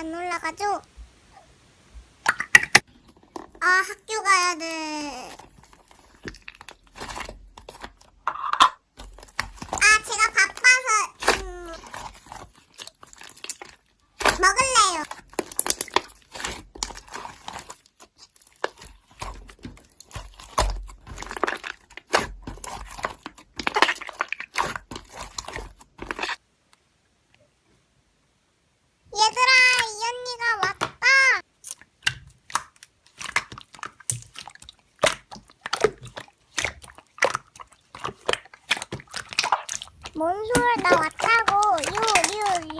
안 올라가죠? 아, 학교 가야 돼. 아, 제가 바빠서, 음, 먹을래요. 얘들아, 이 언니가 왔다. 뭔 소리야, 나 왔다고. 유, 유, 리.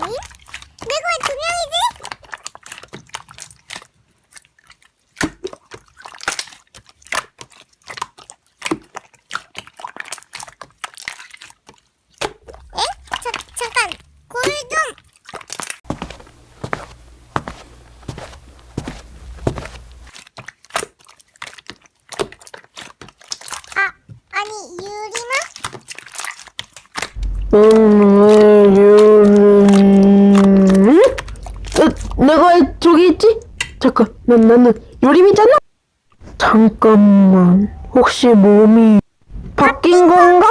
내가 왜 두 명이지? 에? 자, 잠깐, 굴 좀. 아, 아니, 유리마? 음, 어, 내가 저기 있지? 잠깐, 난 나는 요림이잖아. 잠깐만, 혹시 몸이 바뀐 건가?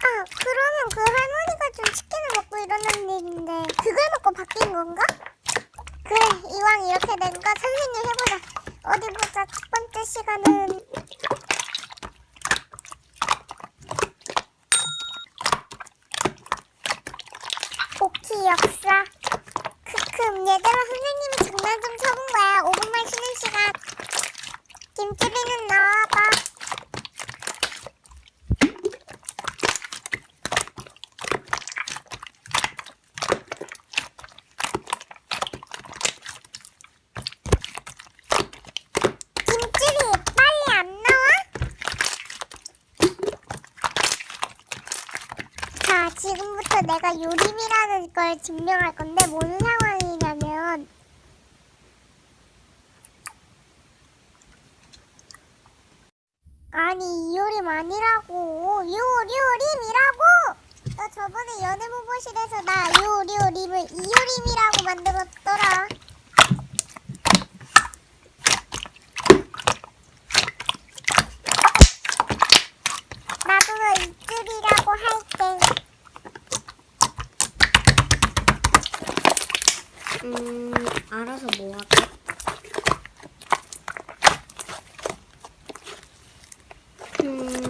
아, 그러면 그 할머니가 좀 치킨을 먹고 이러는 일인데 그걸 먹고 바뀐 건가? 그래, 이왕 이렇게 된 거 선생님 해보자. 어디 보자. 첫 번째 시간은 역사. 크크, 얘들아 선생님이 장난 좀 쳐본 거야. 5분만 쉬는 시간. 김치리는 나와봐. 김치리 빨리 안 나와? 자, 지금부터 내가 요림이라는 걸 증명할 건데 뭔 상황이냐면 아니 이 요림 아니라고. 요요림이라고! 너 저번에 연애모보실에서 나 요요림을 이요림이라고 만들었더라 나도 너 이줄이라고 할게 음, 알아서 뭐 할까? 음,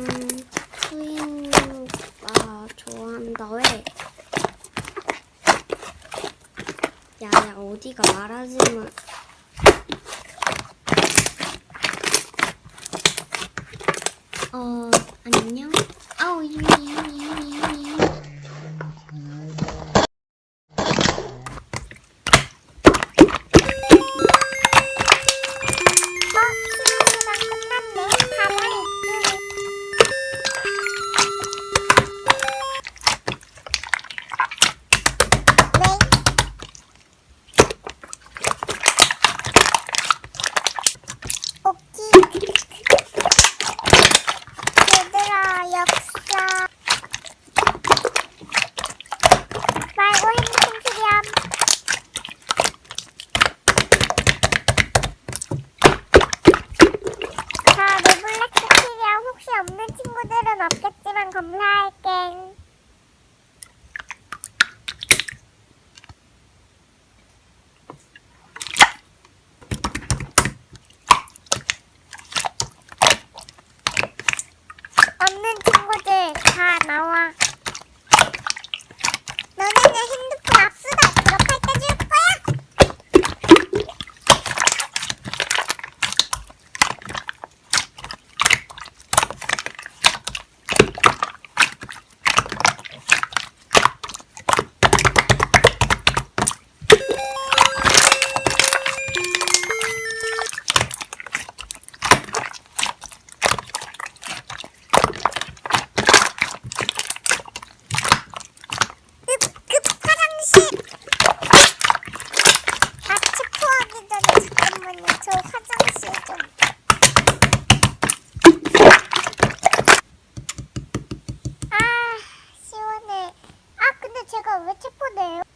어디가 말하지 마. 어 안녕. 아우 유미 Mau. poder.